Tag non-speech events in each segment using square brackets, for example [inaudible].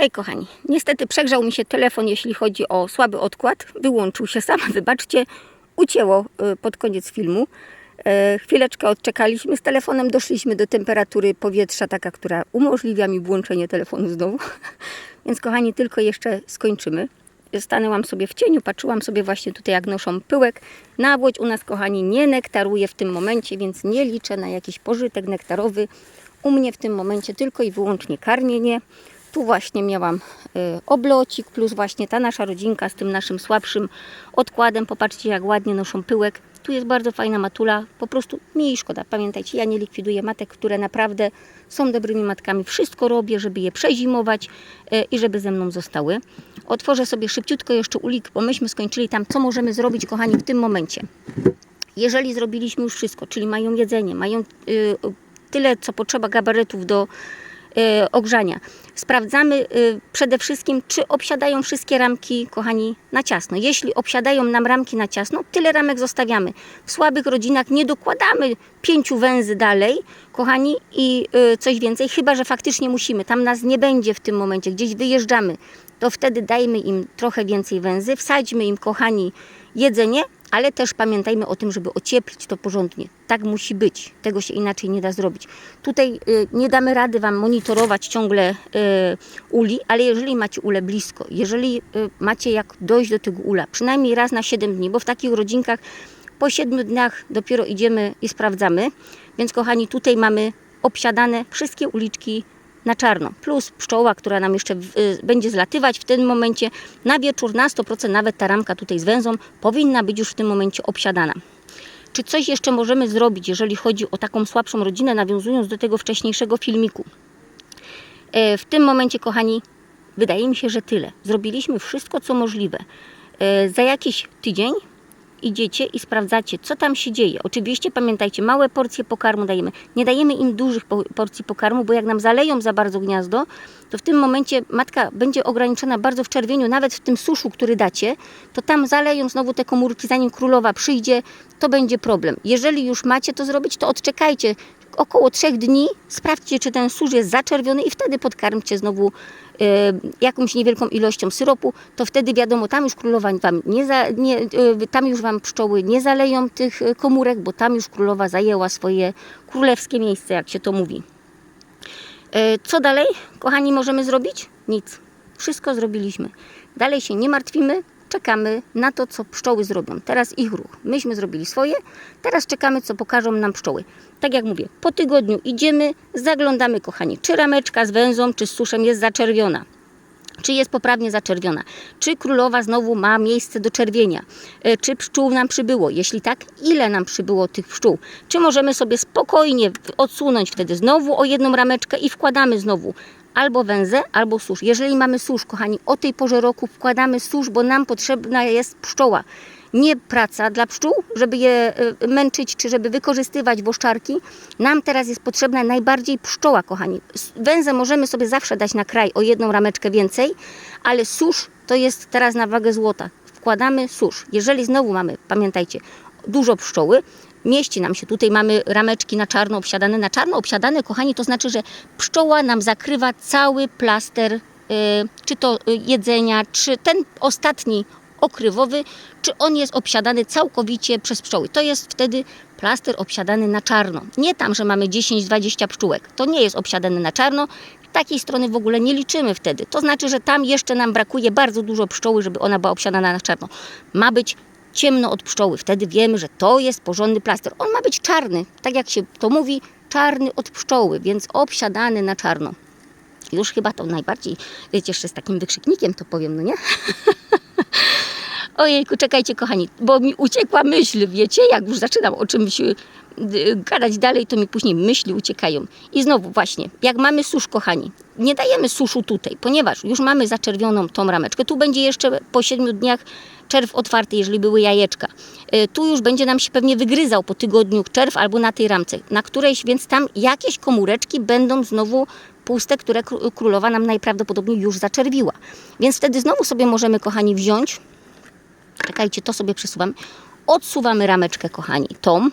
Hej kochani, niestety przegrzał mi się telefon, jeśli chodzi o słaby odkład. Wyłączył się sam, [laughs] wybaczcie, ucięło y, pod koniec filmu. E, Chwileczkę odczekaliśmy z telefonem, doszliśmy do temperatury powietrza, taka, która umożliwia mi włączenie telefonu znowu. [laughs] Więc kochani, tylko jeszcze skończymy. Stanęłam sobie w cieniu, patrzyłam sobie właśnie tutaj, jak noszą pyłek. Nawłoć u nas, kochani, nie nektaruje w tym momencie, więc nie liczę na jakiś pożytek nektarowy. U mnie w tym momencie tylko i wyłącznie karmienie. Tu właśnie miałam y, oblocik, plus właśnie ta nasza rodzinka z tym naszym słabszym odkładem. Popatrzcie, jak ładnie noszą pyłek. Tu jest bardzo fajna matula, po prostu mi jej szkoda. Pamiętajcie, ja nie likwiduję matek, które naprawdę są dobrymi matkami. Wszystko robię, żeby je przezimować y, i żeby ze mną zostały. Otworzę sobie szybciutko jeszcze ulik, bo myśmy skończyli tam, co możemy zrobić, kochani, w tym momencie. Jeżeli zrobiliśmy już wszystko, czyli mają jedzenie, mają y, tyle, co potrzeba gabarytów do ogrzania. Sprawdzamy y, przede wszystkim, czy obsiadają wszystkie ramki, kochani, na ciasno. Jeśli obsiadają nam ramki na ciasno, tyle ramek zostawiamy. W słabych rodzinach nie dokładamy pięciu węzy dalej, kochani, i y, coś więcej, chyba że faktycznie musimy. Tam nas nie będzie w tym momencie, gdzieś wyjeżdżamy, to wtedy dajmy im trochę więcej węzy, wsadźmy im, kochani, jedzenie, ale też pamiętajmy o tym, żeby ocieplić to porządnie. Tak musi być. Tego się inaczej nie da zrobić. Tutaj y, nie damy rady Wam monitorować ciągle y, uli, ale jeżeli macie ule blisko, jeżeli y, macie jak dojść do tego ula, przynajmniej raz na 7 dni, bo w takich rodzinkach po 7 dniach dopiero idziemy i sprawdzamy. Więc kochani, tutaj mamy obsiadane wszystkie uliczki na czarno, plus pszczoła, która nam jeszcze y, będzie zlatywać w tym momencie na wieczór na 100%, nawet ta ramka tutaj z węzą powinna być już w tym momencie obsiadana. Czy coś jeszcze możemy zrobić, jeżeli chodzi o taką słabszą rodzinę, nawiązując do tego wcześniejszego filmiku? E, w tym momencie, kochani, wydaje mi się, że tyle. Zrobiliśmy wszystko, co możliwe. E, za jakiś tydzień idziecie i sprawdzacie, co tam się dzieje. Oczywiście pamiętajcie, małe porcje pokarmu dajemy. Nie dajemy im dużych po- porcji pokarmu, bo jak nam zaleją za bardzo gniazdo, to w tym momencie matka będzie ograniczona bardzo w czerwieniu, nawet w tym suszu, który dacie, to tam zaleją znowu te komórki, zanim królowa przyjdzie, to będzie problem. Jeżeli już macie to zrobić, to odczekajcie około trzech dni, sprawdźcie, czy ten susz jest zaczerwiony i wtedy podkarmcie znowu jakąś niewielką ilością syropu, to wtedy wiadomo, tam już królowa wam nie, za, nie e, tam już wam pszczoły nie zaleją tych e, komórek, bo tam już królowa zajęła swoje królewskie miejsce, jak się to mówi. Co dalej, kochani, możemy zrobić? Nic. Wszystko zrobiliśmy. Dalej się nie martwimy, czekamy na to, co pszczoły zrobią. Teraz ich ruch. Myśmy zrobili swoje, teraz czekamy, co pokażą nam pszczoły. Tak jak mówię, po tygodniu idziemy, zaglądamy, kochani, czy rameczka z węzą, czy z suszem jest zaczerwiona czy jest poprawnie zaczerwiona, czy królowa znowu ma miejsce do czerwienia, E, czy pszczół nam przybyło, jeśli tak, ile nam przybyło tych pszczół, czy możemy sobie spokojnie odsunąć wtedy znowu o jedną rameczkę i wkładamy znowu albo węzę, albo susz. Jeżeli mamy susz, kochani, o tej porze roku wkładamy susz, bo nam potrzebna jest pszczoła. Nie praca dla pszczół, żeby je y, męczyć, czy żeby wykorzystywać woszczarki. Nam teraz jest potrzebna najbardziej pszczoła, kochani. Węzę możemy sobie zawsze dać na kraj o jedną rameczkę więcej, ale susz to jest teraz na wagę złota. Wkładamy susz. Jeżeli znowu mamy, pamiętajcie, dużo pszczoły, mieści nam się tutaj, mamy rameczki na czarno obsiadane. Na czarno obsiadane, kochani, to znaczy, że pszczoła nam zakrywa cały plaster, y, czy to y, jedzenia, czy ten ostatni okrywowy, czy on jest obsiadany całkowicie przez pszczoły. To jest wtedy plaster obsiadany na czarno. Nie tam, że mamy 10-20 pszczółek. To nie jest obsiadany na czarno. Takiej strony w ogóle nie liczymy wtedy. To znaczy, że tam jeszcze nam brakuje bardzo dużo pszczoły, żeby ona była obsiadana na czarno. Ma być ciemno od pszczoły. Wtedy wiemy, że to jest porządny plaster. On ma być czarny, tak jak się to mówi, czarny od pszczoły, więc obsiadany na czarno. Już chyba to najbardziej, wiecie, jeszcze z takim wykrzyknikiem to powiem, no nie? [laughs] Ojejku, czekajcie kochani, bo mi uciekła myśl, wiecie, jak już zaczynam o czymś y, gadać dalej, to mi później myśli uciekają. I znowu właśnie, jak mamy susz, kochani, nie dajemy suszu tutaj, ponieważ już mamy zaczerwioną tą rameczkę. Tu będzie jeszcze po 7 dniach czerw otwarty, jeżeli były jajeczka. Y, Tu już będzie nam się pewnie wygryzał po tygodniu czerw albo na tej ramce, na którejś, więc tam jakieś komóreczki będą znowu puste, które kró- królowa nam najprawdopodobniej już zaczerwiła. Więc wtedy znowu sobie możemy, kochani, wziąć Czekajcie, to sobie przesuwam. Odsuwamy rameczkę, kochani, tą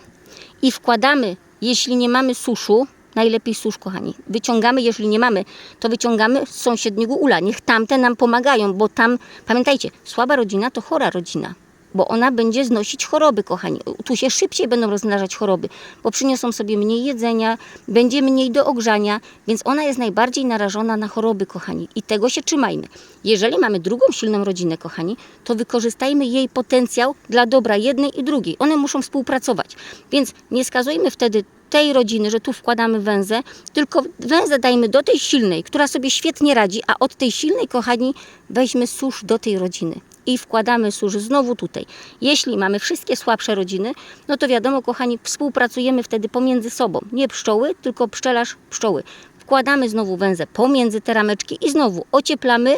i wkładamy, jeśli nie mamy suszu, najlepiej susz, kochani. Wyciągamy, jeżeli nie mamy, to wyciągamy z sąsiedniego ula. Niech tamte nam pomagają, bo tam, pamiętajcie, słaba rodzina to chora rodzina. Bo ona będzie znosić choroby, kochani. Tu się szybciej będą rozmnażać choroby, bo przyniosą sobie mniej jedzenia, będzie mniej do ogrzania, więc ona jest najbardziej narażona na choroby, kochani. I tego się trzymajmy. Jeżeli mamy drugą silną rodzinę, kochani, to wykorzystajmy jej potencjał dla dobra jednej i drugiej. One muszą współpracować. Więc nie skazujmy wtedy tej rodziny, że tu wkładamy węzę, tylko węzę dajmy do tej silnej, która sobie świetnie radzi, a od tej silnej, kochani, weźmy susz do tej rodziny i wkładamy susz znowu tutaj. Jeśli mamy wszystkie słabsze rodziny, no to wiadomo, kochani, współpracujemy wtedy pomiędzy sobą. Nie pszczoły, tylko pszczelarz pszczoły. Wkładamy znowu węzę pomiędzy te rameczki i znowu ocieplamy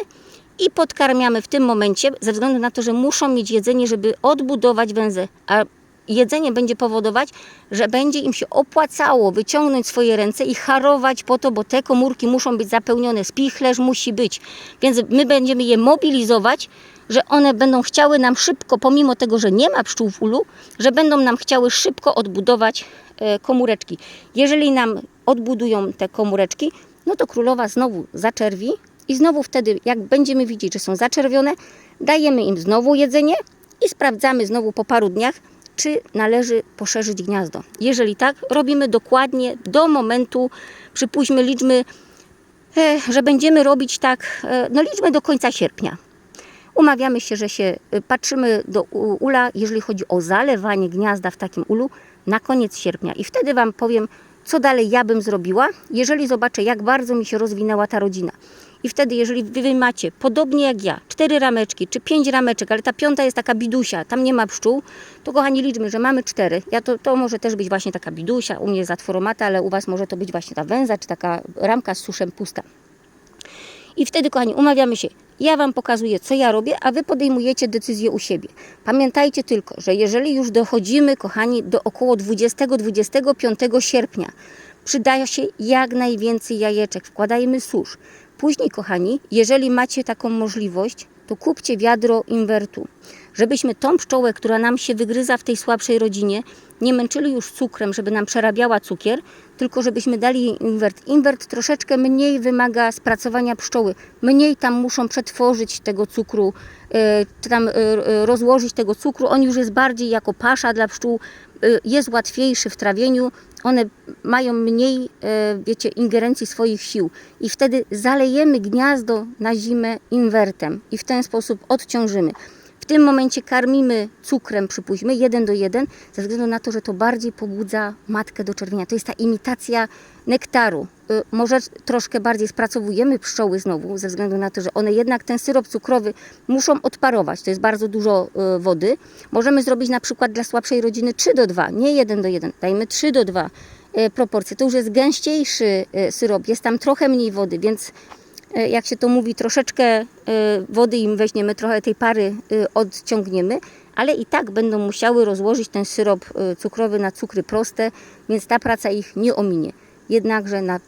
i podkarmiamy w tym momencie, ze względu na to, że muszą mieć jedzenie, żeby odbudować węzę. A jedzenie będzie powodować, że będzie im się opłacało wyciągnąć swoje ręce i harować po to, bo te komórki muszą być zapełnione, spichlerz musi być. Więc my będziemy je mobilizować, że one będą chciały nam szybko, pomimo tego, że nie ma pszczół w ulu, że będą nam chciały szybko odbudować e, komóreczki. Jeżeli nam odbudują te komóreczki, no to królowa znowu zaczerwi i znowu wtedy, jak będziemy widzieć, że są zaczerwione, dajemy im znowu jedzenie i sprawdzamy znowu po paru dniach, czy należy poszerzyć gniazdo. Jeżeli tak, robimy dokładnie do momentu, przypuśćmy, liczmy, e, że będziemy robić tak, e, no liczmy do końca sierpnia. Umawiamy się, że się y, patrzymy do ula, jeżeli chodzi o zalewanie gniazda w takim ulu, na koniec sierpnia. I wtedy Wam powiem, co dalej ja bym zrobiła, jeżeli zobaczę, jak bardzo mi się rozwinęła ta rodzina. I wtedy, jeżeli wy, macie, podobnie jak ja, cztery rameczki czy pięć rameczek, ale ta piąta jest taka bidusia, tam nie ma pszczół, to kochani, liczmy, że mamy cztery. Ja to, to może też być właśnie taka bidusia, u mnie zatworomata, ale u Was może to być właśnie ta węza, czy taka ramka z suszem pusta. I wtedy, kochani, umawiamy się. Ja Wam pokazuję, co ja robię, a Wy podejmujecie decyzję u siebie. Pamiętajcie tylko, że jeżeli już dochodzimy, kochani, do około 20-25 sierpnia, przydaje się jak najwięcej jajeczek. Wkładajmy susz. Później, kochani, jeżeli macie taką możliwość, to kupcie wiadro inwertu. Żebyśmy tą pszczołę, która nam się wygryza w tej słabszej rodzinie, nie męczyli już cukrem, żeby nam przerabiała cukier, tylko żebyśmy dali jej inwert. Inwert troszeczkę mniej wymaga spracowania pszczoły. Mniej tam muszą przetworzyć tego cukru, e, czy tam e, e, rozłożyć tego cukru. On już jest bardziej jako pasza dla pszczół, e, jest łatwiejszy w trawieniu. One mają mniej, e, wiecie, ingerencji swoich sił. I wtedy zalejemy gniazdo na zimę inwertem i w ten sposób odciążymy. W tym momencie karmimy cukrem, przypuśćmy, jeden do jeden, ze względu na to, że to bardziej pobudza matkę do czerwienia. To jest ta imitacja nektaru. Y, Może troszkę bardziej spracowujemy pszczoły znowu, ze względu na to, że one jednak ten syrop cukrowy muszą odparować. To jest bardzo dużo y, wody. Możemy zrobić na przykład dla słabszej rodziny 3 do 2, nie 1 do 1. Dajmy 3 do 2 y, proporcje. To już jest gęściejszy syrop, jest tam trochę mniej wody, więc jak się to mówi, troszeczkę e, wody im weźmiemy, trochę tej pary e, odciągniemy, ale i tak będą musiały rozłożyć ten syrop e, cukrowy na cukry proste, więc ta praca ich nie ominie. Jednakże na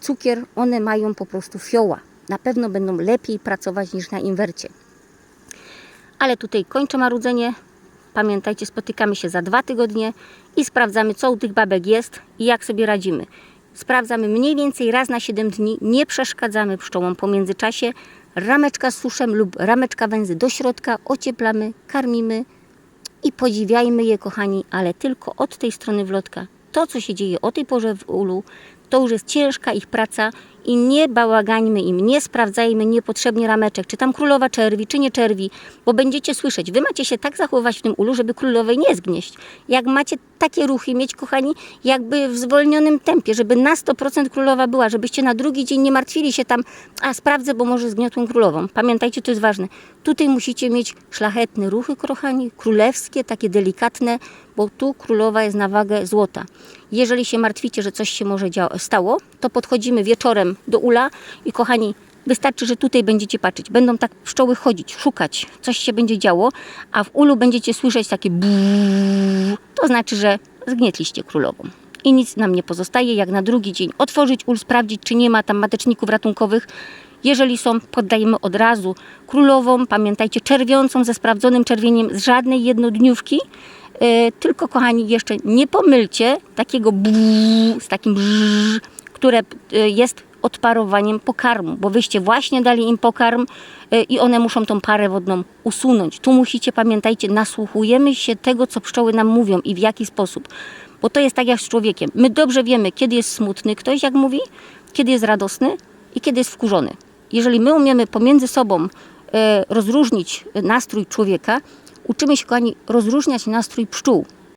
cukier one mają po prostu fioła. Na pewno będą lepiej pracować niż na inwercie. Ale tutaj kończę marudzenie. Pamiętajcie, spotykamy się za dwa tygodnie i sprawdzamy, co u tych babek jest i jak sobie radzimy. Sprawdzamy mniej więcej raz na 7 dni, nie przeszkadzamy pszczołom po międzyczasie. Rameczka z suszem lub rameczka węzy do środka, ocieplamy, karmimy i podziwiajmy je, kochani, ale tylko od tej strony wlotka. To, co się dzieje o tej porze w ulu, to już jest ciężka ich praca i nie bałagańmy im, nie sprawdzajmy niepotrzebnie rameczek, czy tam królowa czerwi, czy nie czerwi, bo będziecie słyszeć, wy macie się tak zachowywać w tym ulu, żeby królowej nie zgnieść. Jak macie takie ruchy mieć, kochani, jakby w zwolnionym tempie, żeby na 100% królowa była, żebyście na drugi dzień nie martwili się tam, a sprawdzę, bo może zgniotłem królową. Pamiętajcie, to jest ważne. Tutaj musicie mieć szlachetne ruchy, kochani, królewskie, takie delikatne, bo tu królowa jest na wagę złota. Jeżeli się martwicie, że coś się może stało, to podchodzimy wieczorem do ula i kochani, wystarczy, że tutaj będziecie patrzeć. Będą tak pszczoły chodzić, szukać, coś się będzie działo, a w ulu będziecie słyszeć takie buuu, to znaczy, że zgnietliście królową. I nic nam nie pozostaje, jak na drugi dzień otworzyć ul, sprawdzić, czy nie ma tam mateczników ratunkowych. Jeżeli są, poddajemy od razu królową, pamiętajcie, czerwiącą ze sprawdzonym czerwieniem z żadnej jednodniówki. E, tylko kochani, jeszcze nie pomylcie takiego buu z takim brrr, które y, jest odparowaniem pokarmu, bo wyście właśnie dali im pokarm y, i one muszą tą parę wodną usunąć. Tu musicie, pamiętajcie, nasłuchujemy się tego, co pszczoły nam mówią i w jaki sposób. Bo to jest tak jak z człowiekiem. My dobrze wiemy, kiedy jest smutny ktoś, jak mówi, kiedy jest radosny i kiedy jest wkurzony. Jeżeli my umiemy pomiędzy sobą e, rozróżnić nastrój człowieka, uczymy się, kochani, rozróżniać nastrój pszczół.